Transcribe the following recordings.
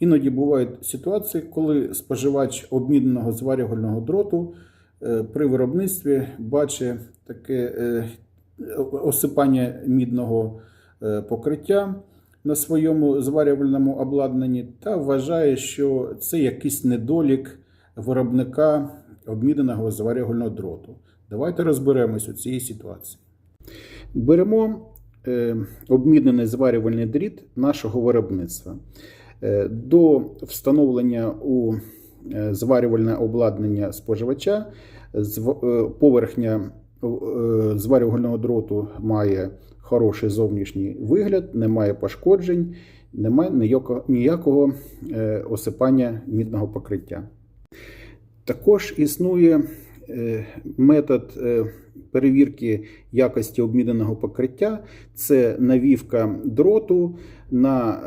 Іноді бувають ситуації, коли споживач обміненого зварювального дроту е, при виробництві бачить таке е, осипання мідного е, покриття на своєму зварювальному обладнанні та вважає, що це якийсь недолік виробника обміненого зварювального дроту. Давайте розберемось у цій ситуації. Беремо обмінений зварювальний дріт нашого виробництва. Е, До встановлення у е, зварювальне обладнання споживача е, поверхня зварювального дроту має хороший зовнішній вигляд, немає пошкоджень, немає ніякого, осипання мідного покриття. Також існує метод перевірки якості обміненого покриття це навівка дроту на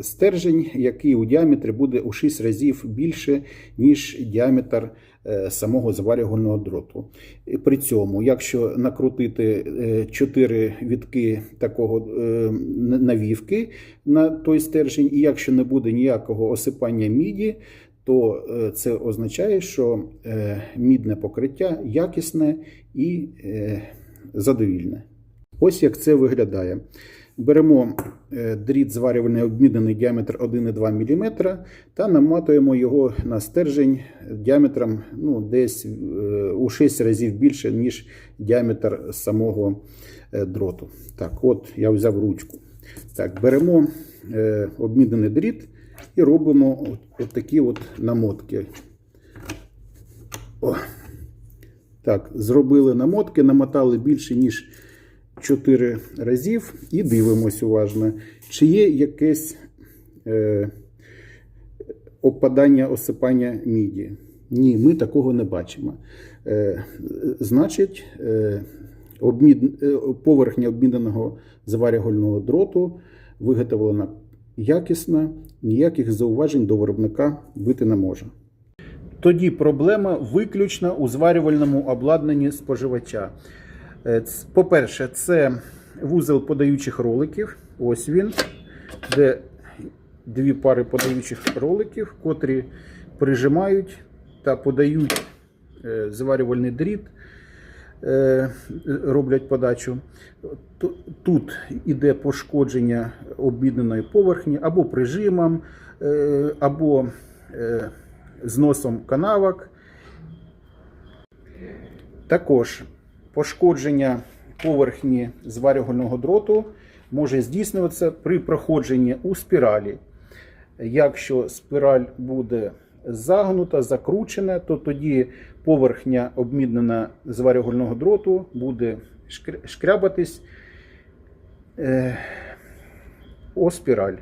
стержень, який у діаметрі буде у 6 разів більше, ніж діаметр е, самого зварювального дроту. При цьому, якщо накрутити 4 вітки такого е, навівки на той стержень, і якщо не буде ніякого осипання міді, то е, це означає, що е, мідне покриття якісне і е, задовільне. Ось як це виглядає. Беремо е, дріт зварювальний обмінений діаметр 1,2 мм та наматуємо його на стержень діаметром ну, десь е, у 6 разів більше, ніж діаметр самого е, дроту. Так, от я взяв ручку. Так, беремо обмінений дріт і робимо от такі от намотки. О. Так, зробили намотки, намотали більше, ніж 4 разів, і дивимось уважно, чи є якесь е, опадання, осипання міді. Ні, ми такого не бачимо. Е, значить, е, обмін, е, поверхня обміненого зварювального дроту виготовлена якісно, ніяких зауважень до виробника бути не може. Тоді проблема виключно у зварювальному обладнанні споживача. Е, По-перше, це вузол подаючих роликів. Ось він, де дві пари подаючих роликів, котрі прижимають та подають е, зварювальний дріт, е, роблять подачу. Тут іде пошкодження обміненої поверхні або прижимом, або зносом канавок. Також пошкодження поверхні зварювального дроту може здійснюватися при проходженні у спіралі. Якщо спіраль буде загнута, закручена, то тоді поверхня обмінена зварювального дроту буде шкрябатись е, о спіраль.